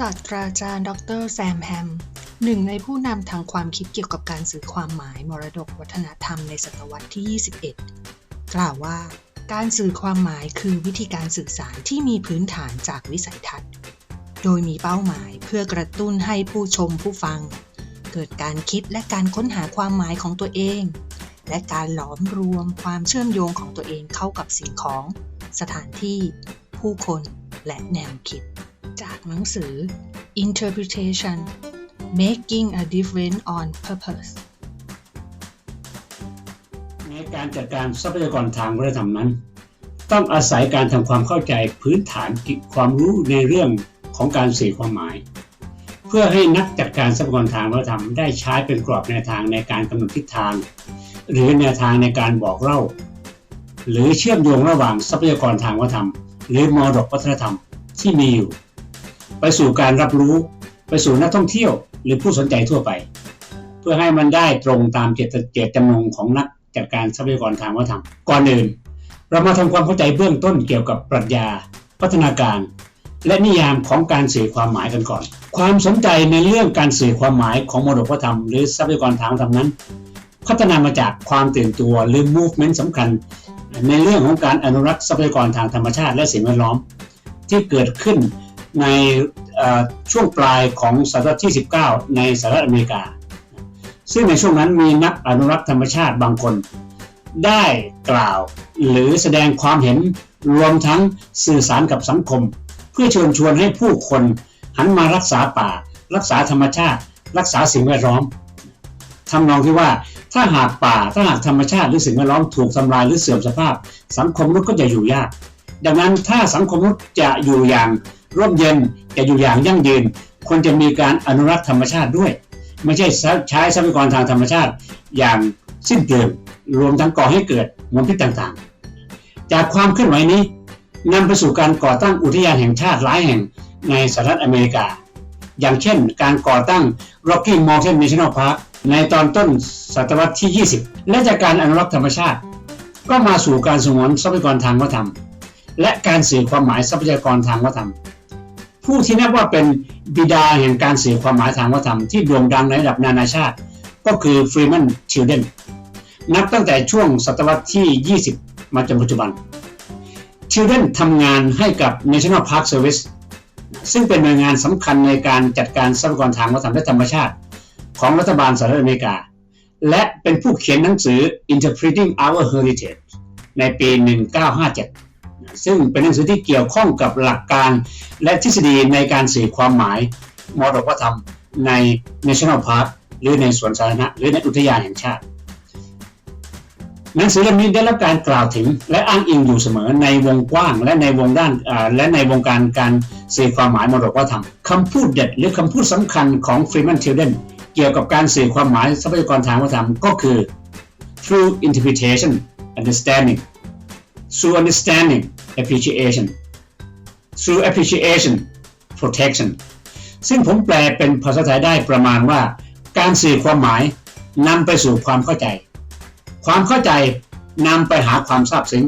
ศาสตราจารย์ ดรแซมแฮม หนึ่งในผู้นำทางความคิดเกี่ยวกับการสื่อความหมายมรดกวัฒนธรรมในศตวรรษที่ 21 กล่าวว่า การสื่อความหมายคือวิธีการสื่อสารที่มีพื้นฐานจากวิสัยทัศน์ โดยมีเป้าหมายเพื่อกระตุ้นให้ผู้ชมผู้ฟัง เกิดการคิดและการค้นหาความหมายของตัวเอง และการหลอมรวมความเชื่อมโยงของตัวเองเข้ากับสิ่งของ สถานที่ ผู้คนและแนวคิด จากหนังสือ Interpretation Making a Difference on Purpose ในการจัดการทรัพยากรทางวัฒนธรรมนั้น ต้องอาศัยการทำความเข้าใจพื้นฐานความรู้ในเรื่องของการสื่อความหมาย เพื่อให้นักจัดการทรัพยากรทางวัฒนธรรมได้ใช้เป็นกรอบแนวทางในการกำหนดทิศทาง หรือแนวทางในการบอกเล่า หรือเชื่อมโยงระหว่างทรัพยากรทางวัฒนธรรม หรือมรดกวัฒนธรรมที่มีอยู่ ไปสู่การรับรู้ ไปสู่นักท่องเที่ยว หรือผู้สนใจทั่วไป เพื่อให้มันได้ตรงตามเจตเจตจำนงของนักจัดการทรัพยากรทางวัฒนธรรมก่อนอื่น เรามาทำความเข้าใจเบื้องต้นเกี่ยวกับปรัชญา พัฒนาการ และนิยามของการสื่อความหมายกันก่อน ความสนใจในเรื่องการสื่อความหมายของมรดกวัฒนธรรมหรือทรัพยากรทางวัฒนธรรมนั้น พัฒนามาจากความตื่นตัวหรือ movement สำคัญ ในเรื่องของการอนุรักษ์ทรัพยากรทางธรรมชาติและสิ่งแวดล้อม ที่เกิดขึ้น ในช่วงปลายของศตวรรษที่ 19 ในสหรัฐอเมริกา ซึ่งในช่วงนั้นมีนักอนุรักษ์ธรรมชาติบางคน ได้กล่าวหรือแสดงความเห็นรวมทั้งสื่อสารกับสังคม เพื่อเชิญชวนให้ผู้คนหันมารักษาป่า รักษาธรรมชาติ รักษาสิ่งแวดล้อมทำนองที่ว่าถ้าหากป่าถ้าหากธรรมชาติหรือสิ่งแวดล้อมถูกทำลายหรือเสื่อมสภาพ สังคมมนุษย์ก็จะอยู่ยาก ดังนั้นถ้าสังคมมนุษย์จะอยู่อย่าง ร่มเย็นจะอยู่อย่างยั่งยืนควรจะมีการอนุรักษ์ธรรมชาติด้วย ไม่ใช่ใช้ทรัพยากรทางธรรมชาติอย่างสิ้นเปลืองรวมทั้งก่อให้เกิดมลพิษต่างๆ จากความเคลื่อนไหวนี้นำไปสู่การก่อตั้งอุทยานแห่งชาติหลายแห่งในสหรัฐอเมริกา อย่างเช่นการก่อตั้ง Rocky Mountain National Park ในตอนต้นศตวรรษที่ 20 และจากการอนุรักษ์ธรรมชาติ ก็มาสู่การสงวนทรัพยากรทางวัฒนธรรม และการสื่อความหมายทรัพยากรทางวัฒนธรรม ผู้ที่นับว่าเป็นบิดาแห่งการสื่อความหมายทางวัฒนธรรมที่โด่งดังในระดับนานาชาติ ก็คือฟรีแมนชิลเดนนับตั้งแต่ช่วงศตวรรษที่ 20 มาจนปัจจุบันชิลเดนทำงานให้กับ National Park Service ซึ่งเป็นหน่วยงานสำคัญในการจัดการทรัพยากรทางวัฒนธรรมและธรรมชาติ ของรัฐบาลสหรัฐอเมริกา และเป็นผู้เขียนหนังสือ Interpreting Our Heritage ในปี 1957 ซึ่งเป็นหนังสือที่เกี่ยวข้องกับหลักการและทฤษฎีในการสื่อความหมายมรดกวัฒนธรรมใน National Park หรือในสวนสาธารณะหรือในอุทยานแห่งชาติ หนังสือเล่มนี้ได้รับการกล่าวถึงและอ้างอิงอยู่เสมอในวงกว้างและในวงด้านและในวงการการสื่อความหมายมรดกวัฒนธรรมคำพูดเด็ดหรือคำพูดสำคัญของ Freeman Tilden เกี่ยวกับการสื่อความหมายทรัพยากรทางวัฒนธรรมก็คือ through interpretation understanding through understanding appreciation through appreciation protection ซึ่งผมแปลเป็นภาษาไทยได้ประมาณว่า การสื่อความหมายนำไปสู่ความเข้าใจ ความเข้าใจนำไปหาความซาบซึ้ง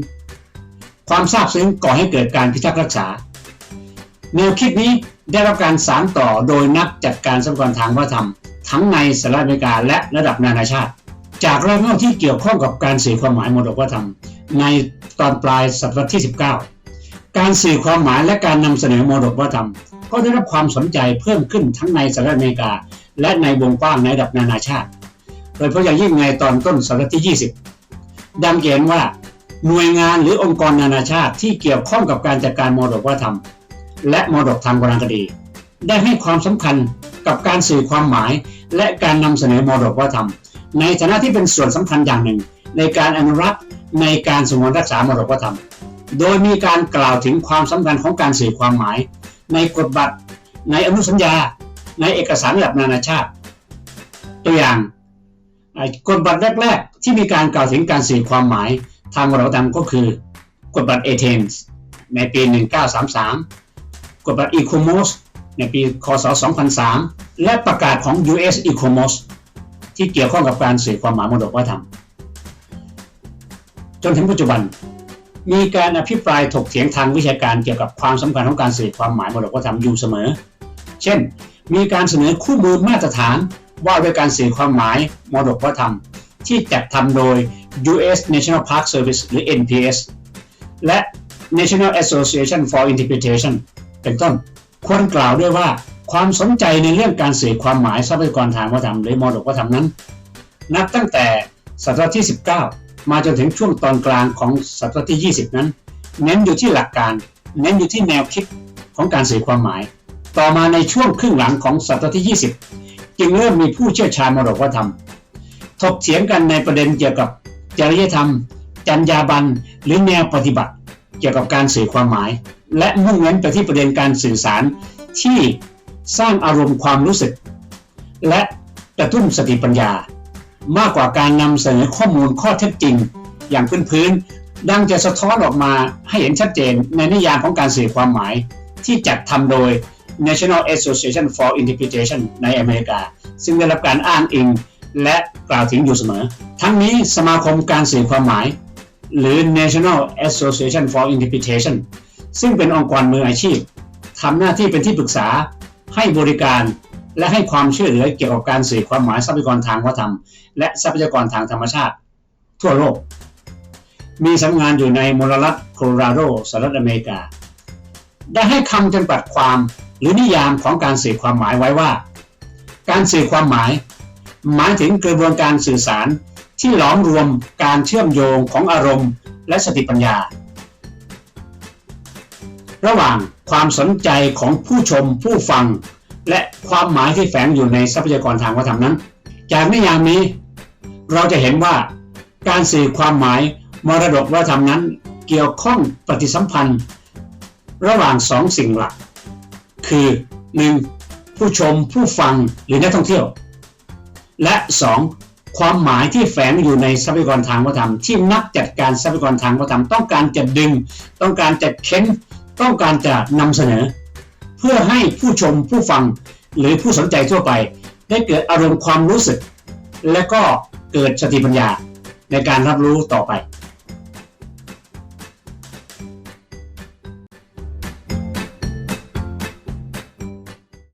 ความซาบซึ้งก่อให้เกิดการพิทักษ์รักษา แนวคิดนี้ได้รับการสานต่อโดยนักจัดการทรัพยากรทางวัฒนธรรม ทั้งในสหรัฐอเมริกาและระดับนานาชาติ จากเรายงาที่เกี่ยวข้องกับการสื่อความหมายมรดกวัฒนธรรม ในตอนปลายศตวรรษที่ 19 การสื่อความหมายและการนำเสนอโมดกวัฒนธรรม ก็ได้รับความสนใจเพิ่มขึ้นทั้งในสหรัฐอเมริกา และในวงกว้างในระดับนานาชาติ โดยเฉพาะอย่างยิ่งในตอนต้นศตวรรษที่ 20 ดังเห็นว่าหน่วยงานหรือองค์กรนานาชาติที่เกี่ยวข้องกับการจัดการมรดกวัฒนธรรม และมรดกทางโบรณคดี ได้ให้ความสำคัญกับการสื่อความหมาย และการนำเสนอมรดกวัฒนธรรม ในฐานะที่เป็นส่วนสำคัญอย่างหนึ่ง ในการอนุรักษ์ ในการสงวนรักษามรดกวัฒนธรรม โดยมีการกล่าวถึงความสำคัญของการสื่อความหมาย ในกฎบัตร ในอนุสัญญา ในเอกสารระดับนานาชาติ ตัวอย่างกฎบัตรแรก ๆ ที่มีการกล่าวถึงการสื่อความหมาย ทางมรดกธรรมก็คือกฎบัตรเอเธนส์ในปี 1933 กฎบัตรอีโคโมสในปี คศ 2003 และประกาศของ US ECOMOS ที่เกี่ยวข้องกับการสื่อความหมายมรดกวัฒนธรรม จนถึงปัจจุบัน มีการอภิปรายถกเถียงทางวิชาการเกี่ยวกับความสำคัญของการสื่อความหมายมรดกวัฒนธรรมอยู่เสมอ เช่น มีการเสนอคู่มือมาตรฐานว่าด้วยการสื่อความหมายมรดกวัฒนธรรม ที่จัดทำโดย U.S. National Park Service หรือ NPS และ National Association for Interpretation เป็นต้น ควรกล่าวด้วยว่าความสนใจในเรื่องการสื่อความหมายทรัพยากรทางวัฒนธรรมหรือมรดกวัฒนธรรมนั้น นับตั้งแต่ศตวรรษที่ 19 มาจนถึงช่วงตอนกลางของศตวรรษที่ 20 นั้น เน้นอยู่ที่หลักการ เน้นอยู่ที่แนวคิดของการสื่อความหมาย ต่อมาในช่วงครึ่งหลังของศตวรรษที่ 20 จึงเริ่มมีผู้เชี่ยวชาญมรดกวัฒนธรรม ถกเถียงกันในประเด็นเกี่ยวกับจริยธรรม จรรยาบรรณหรือแนวปฏิบัติ เกี่ยวกับการสื่อความหมาย และมุ่งเน้นไปที่ประเด็นการสื่อสารที่สร้างอารมณ์ความรู้สึก และกระตุ้นสติปัญญา มากกว่าการนำเสนอข้อมูลข้อเท็จจริง อย่างพื้นๆดังจะสะท้อนออกมาให้เห็นชัดเจนในนิยามของการสื่อความหมาย ที่จัดทำโดย National Association for Interpretation ในอเมริกา ซึ่งได้รับการอ้างอิงและกล่าวถึงอยู่เสมอ ทั้งนี้สมาคมการสื่อความหมาย หรือ National Association for Interpretation ซึ่งเป็นองค์กรมืออาชีพทำหน้าที่เป็นที่ปรึกษาให้บริการ และให้ความช่วยเหลือเกี่ยวกับการสื่อความหมายทรัพยากรทางวัฒนธรรม และทรัพยากรทางธรรมชาติ ทั่วโลก มีสำนักงานอยู่ในมลรัฐโคโลราโดสหรัฐอเมริกา ได้ให้คำจำกัดความหรือนิยามของการสื่อความหมายไว้ว่า การสื่อความหมาย หมายถึงกระบวนการสื่อสารที่หลอมรวมการเชื่อมโยงของอารมณ์ และสติปัญญา ระหว่างความสนใจของผู้ชมผู้ฟัง และความหมายที่แฝงอยู่ในทรัพยากรทางวัฒนธรรมนั้น จากนิยามนี้ เราจะเห็นว่าการสื่อความหมายมรดกวัฒนธรรมนั้น เกี่ยวข้องปฏิสัมพันธ์ ระหว่างสองสิ่งหลัก คือ 1. ผู้ชมผู้ฟังหรือนักท่องเที่ยว และ 2. ความหมายที่แฝงอยู่ในทรัพยากรทางวัฒนธรรม ที่นักจัดการทรัพยากรทางวัฒนธรรม ต้องการจะดึง ต้องการจะเค้น ต้องการจะนำเสนอ เพื่อให้ผู้ชมผู้ฟังหรือผู้สนใจทั่วไป ได้เกิดอารมณ์ความรู้สึก และก็เกิดสติปัญญาในการรับรู้ต่อไป